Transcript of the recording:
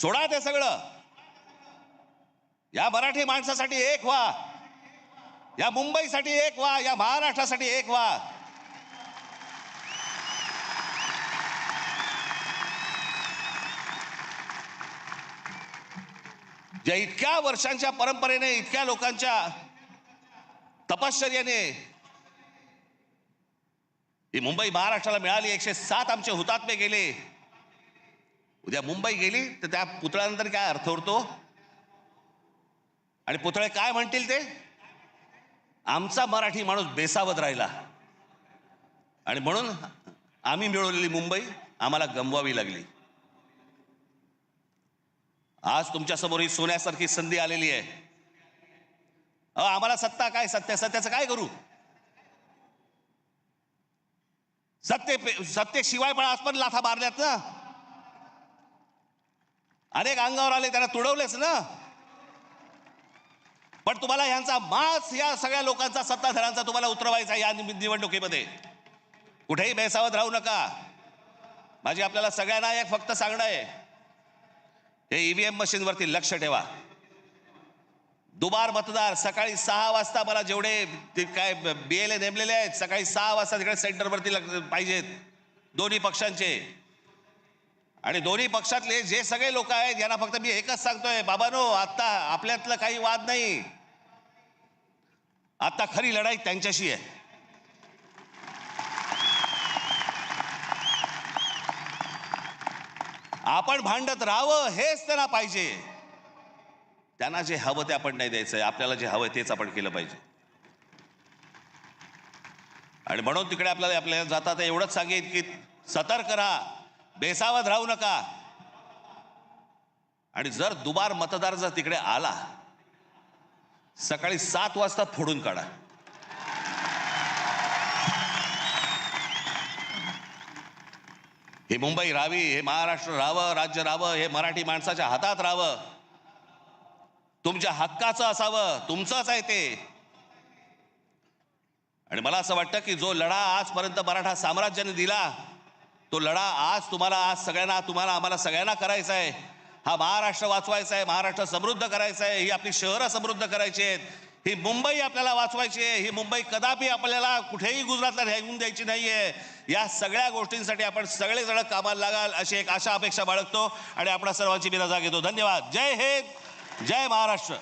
सोडा ते सगळं. या मराठी माणसासाठी एक व्हा. या मुंबईसाठी एक व्हा या महाराष्ट्रासाठी एक व्हा. ज्या इतक्या वर्षांच्या परंपरेने इतक्या लोकांच्या तपश्चर्याने ही मुंबई महाराष्ट्राला मिळाली एकशे सात आमचे हुतात्मे गेले. उद्या मुंबई गेली तर त्या पुतळ्यानंतर काय अर्थ उरतो? आणि पुतळे काय म्हणतील ते? आमचा मराठी माणूस बेसावत राहिला. आणि म्हणून आम्ही मिळवलेली मुंबई आम्हाला गमवावी लागली. आज तुमच्यासमोर ही सोन्यासारखी संधी आलेली आहे. अ आम्हाला सत्ता काय? सत्य सत्याचं काय करू? सत्य सत्य शिवाय पण आज पण लाथा मारल्यात ना. अनेक अंगावर आले त्यांना तुडवलेच ना. पण तुम्हाला ह्यांचा मास या सगळ्या लोकांचा सत्ताधारांचा तुम्हाला उतरवायचा या निवडणुकीमध्ये. कुठेही बेसावत राहू नका. माझी आपल्याला सगळ्यांना एक फक्त सांगणं आहे. हे ईव्हीएम मशीनवरती लक्ष ठेवा. दुबार मतदार सकाळी सहा वाजता मला जेवढे ते काय बी एल ए नेमलेले आहेत सकाळी सहा वाजता तिकडे सेंटरवरती लग- पाहिजेत. दोन्ही पक्षांचे. आणि दोन्ही पक्षातले जे सगळे लोक आहेत यांना फक्त मी एकच सांगतोय बाबानो आत्ता आपल्यातलं काही वाद नाही. आता खरी लढाई त्यांच्याशी आहे. आपण भांडत राहावं हेच त्यांना पाहिजे. त्यांना जे हवं ते आपण नाही द्यायचंय आपल्याला जे हवं तेच आपण केलं पाहिजे. आणि म्हणून तिकडे आपल्याला आपल्याला जाता एवढंच सांगेन की सतर्क राहा. बेसावत राहू नका. आणि जर दुबार मतदार जर तिकडे आला सकाळी सात वाजता फोडून काढा. हे मुंबई राहावी हे महाराष्ट्र राहावं राज्य राहावं हे मराठी माणसाच्या हातात राहावं. तुमच्या हक्काचं असावं तुमचंच आहे ते. आणि मला असं वाटतं की जो लढा आजपर्यंत मराठा साम्राज्याने दिला तो लढा आज तुम्हाला आज सगळ्यांना तुम्हाला आम्हाला सगळ्यांना करायचा आहे. हा महाराष्ट्र वाचवायचा आहे महाराष्ट्र समृद्ध करायचा आहे ही आपली शहरं समृद्ध करायची आहेत. ही मुंबई आपल्याला वाचवायची आहे ही मुंबई कदापि आपल्याला कुठेही गुजरातला राहून द्यायची नाही आहे या सगळ्या गोष्टींसाठी आपण सगळेजण कामाला लागाल अशी एक आशा अपेक्षा बाळगतो. आणि आपल्या सर्वांची मी रजा घेतो. धन्यवाद. जय हिंद जय महाराष्ट्र.